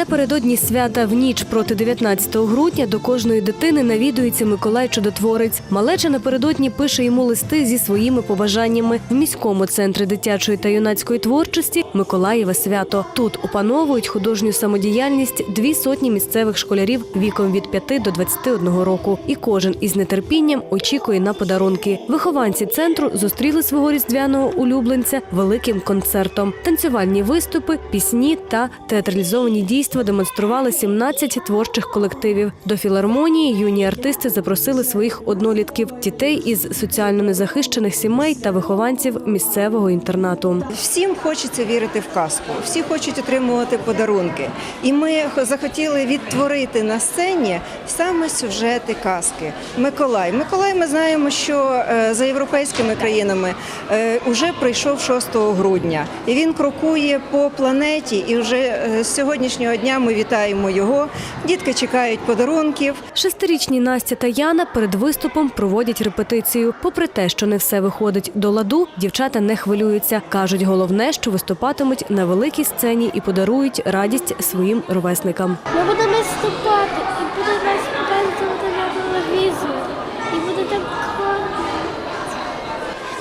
Напередодні свята в ніч проти 19 грудня до кожної дитини навідується Миколай Чудотворець. Малеча напередодні пише йому листи зі своїми побажаннями в міському центрі дитячої та юнацької творчості Миколаєве свято. Тут опановують художню самодіяльність дві сотні місцевих школярів віком від 5 до 21 року. І кожен із нетерпінням очікує на подарунки. Вихованці центру зустріли свого різдвяного улюбленця великим концертом. Танцювальні виступи, пісні та театралізовані дійства демонстрували 17 творчих колективів. До філармонії юні артисти запросили своїх однолітків, дітей із соціально незахищених сімей та вихованців місцевого інтернату. Всім хочеться вірити в казку, всі хочуть отримувати подарунки. І ми захотіли відтворити на сцені саме сюжети казки. Миколай. Миколай, ми знаємо, що е, за європейськими країнами вже прийшов 6 грудня, і він крокує по планеті. І вже е, з сьогоднішнього дня ми вітаємо його. Дітки чекають подарунків. Шестирічні Настя та Яна перед виступом проводять репетицію. Попри те, що не все виходить до ладу, дівчата не хвилюються. кажуть, головне, що виступатимуть на великій сцені і подарують радість своїм ровесникам. Ми будемо виступати і буде нас показувати на телевізорі. І буде так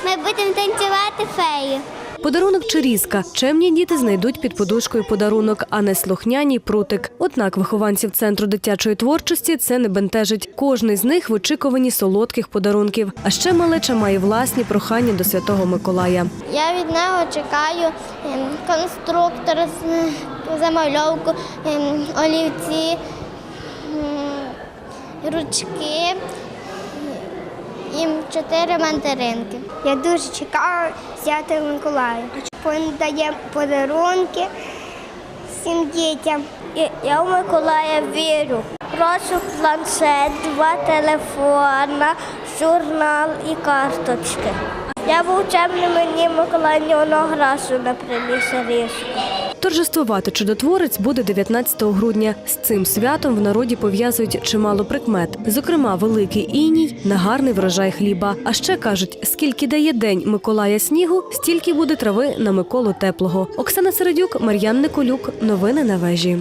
Ми будемо танцювати фею. Подарунок чи різка. Чемні діти знайдуть під подушкою подарунок, а не слухняні прутик. Однак вихованців центру дитячої творчості це не бентежить. Кожний з них в очікуванні солодких подарунків. А ще малеча має власні прохання до святого Миколая. Я від нього чекаю ем, конструктор, з- замальовку, ем, олівці, ручки і чотири мандаринки. Я дуже чекаю взяти Миколая. Він дає подарунки всім дітям. Я в Миколая вірю. Прошу планшет, два телефона, журнал і карточки. Я був чемним, мені Миколай ні одного разу не приніс різку. Торжествувати чудотворець буде 19 грудня. З цим святом в народі пов'язують чимало прикмет. Зокрема, великий іній на гарний врожай хліба. А ще кажуть, скільки дає день Миколая снігу, стільки буде трави на Миколу теплого. Оксана Середюк, Мар'ян Николюк. Новини на вежі.